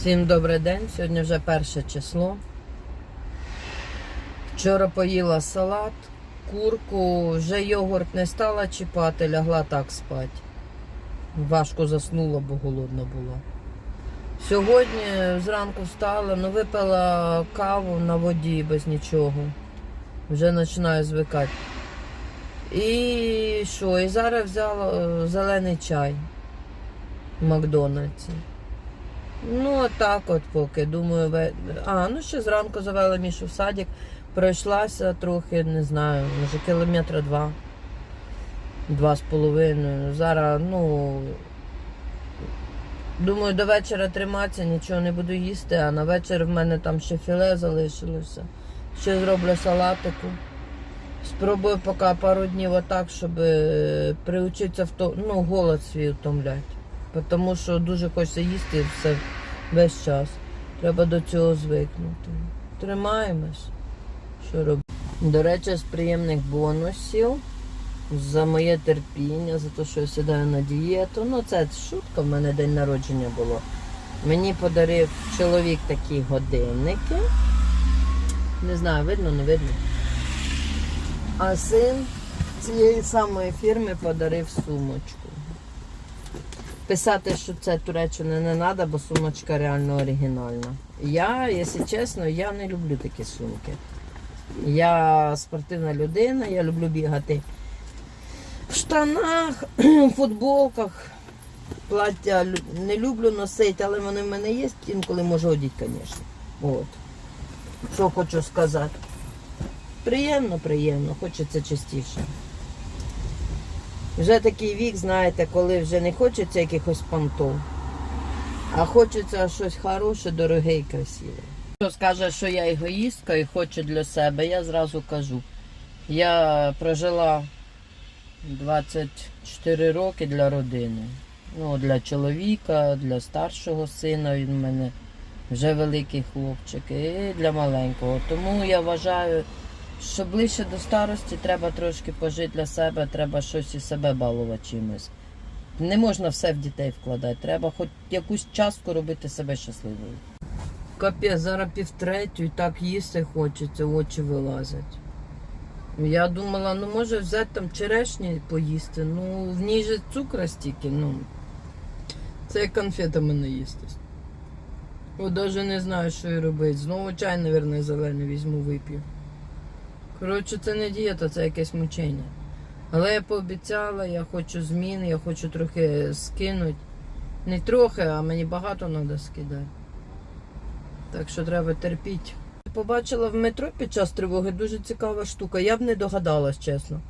Всім добрий день. Сьогодні вже перше число. Вчора поїла салат, курку, вже йогурт не стала чіпати, лягла так спати. Важко заснула, бо голодна була. Сьогодні зранку встала, ну випила каву на воді без нічого. Вже починаю звикати. І що? І зараз взяла е, зелений чай в Макдональдсі. Ну, отак от поки. Думаю, ве- а, ну ще зранку завела Мішу в садик, пройшлася трохи, не знаю, може кілометра два. Два з половиною. Зараз, ну. Думаю, до вечора триматися, нічого не буду їсти, а на вечір в мене там ще філе залишилося. Ще зроблю салатику. Спробую поки пару днів отак, щоб е, приучитися в то, ну, голод свій втомляти. Тому що дуже хочеться їсти все весь час. Треба до цього звикнути. Тримаємось. Що робити? До речі, з приємних бонусів за моє терпіння, за те, що я сідаю на дієту. Ну, це шутка, в мене день народження було. Мені подарив чоловік такі годинники. Не знаю, видно, не видно. А син цієї самої фірми подарив сумочку. Писати, що це Туреччина не треба, бо сумочка реально оригінальна. Я, якщо чесно, я не люблю такі сумки. Я спортивна людина, я люблю бігати в штанах, в футболках. Плаття не люблю носити, але вони в мене є, інколи можу одіти, звісно. От. Що хочу сказати. Приємно, приємно, хочеться частіше. Вже такий вік, знаєте, коли вже не хочеться якихось понтов, а хочеться щось хороше, дороге і красиве. Хто скаже, що я егоїстка і хочу для себе, я зразу кажу. Я прожила 24 роки для родини. Ну, для чоловіка, для старшого сина він в мене вже великий хлопчик, і для маленького. Тому я вважаю, що ближче до старості треба трошки пожити для себе, треба щось і себе балувати чимось. Не можна все в дітей вкладати, треба хоч якусь частку робити себе щасливою. Капець, зараз півтретю і так їсти хочеться, очі вилазять. Я думала, ну може взяти там черешні поїсти. Ну, в ній же цукра стільки, ну. Це як конфетами наїстись. От навіть не знаю, що і робити. Знову чай, мабуть, зелений візьму, вип'ю. Коротше, це не дієта, це якесь мучення. Але я пообіцяла, я хочу змін, я хочу трохи скинути. Не трохи, а мені багато треба скидати. Так що треба терпіти. Побачила в метро під час тривоги дуже цікава штука. Я б не догадалась, чесно.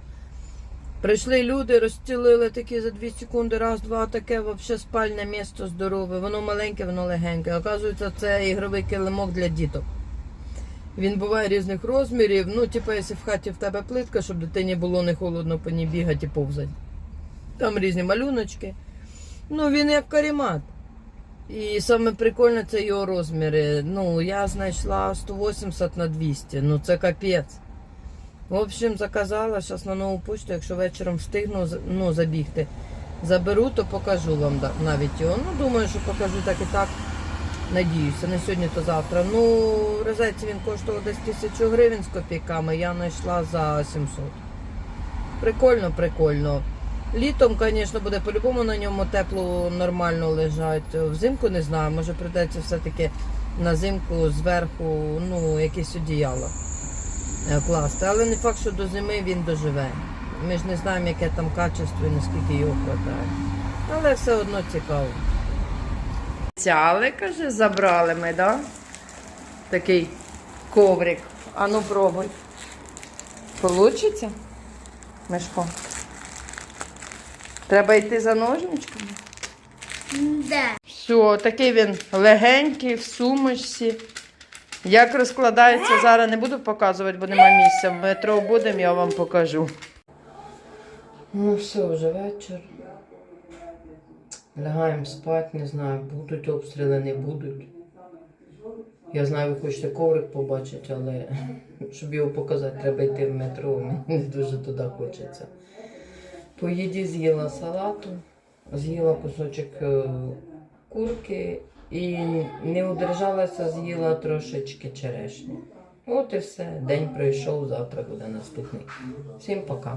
Прийшли люди, розцілили такі за 2 секунди, раз, два, таке взагалі спальне місто здорове. Воно маленьке, воно легеньке. Оказується, це ігровий килимок для діток. Він буває різних розмірів. Ну, типу, якщо в хаті в тебе плитка, щоб дитині було не холодно по ній бігати і повзати. Там різні малюночки. Ну, він як карімат. І саме прикольне це його розміри. Ну, я знайшла 180 на 200. Ну це капець. В общем, заказала зараз на нову почту, якщо вечором встигну ну, забігти. Заберу, то покажу вам навіть його. Ну, думаю, що покажу так і так. Надіюся, не сьогодні, то завтра. Ну, розець він коштував десь тисячу гривень з копійками, я знайшла за 700. Прикольно, прикольно. Літом, звісно, буде по-любому на ньому тепло нормально лежати. Взимку не знаю, може прийдеться все-таки на зимку зверху ну, якесь одіяло е, класти. Але не факт, що до зими він доживе. Ми ж не знаємо, яке там качество і наскільки його вистачає. Але все одно цікаво. Цяли, каже, забрали ми, да? Такий коврик. А ну пробуй. Получиться? Мишко? Треба йти за ножничками. Да. Все, такий він легенький, в сумочці. Як розкладається, зараз не буду показувати, бо нема місця. В метро будемо, я вам покажу. Ну все, вже вечір. Лягаємо спати, не знаю, будуть обстріли, не будуть. Я знаю, ви хочете коврик побачити, але щоб його показати, треба йти в метро. Мені дуже туди хочеться. По їді з'їла салату, з'їла кусочок е, курки І не удержалася, з'їла трошечки черешні. От і все. День пройшов, завтра буде наступний. Всім пока.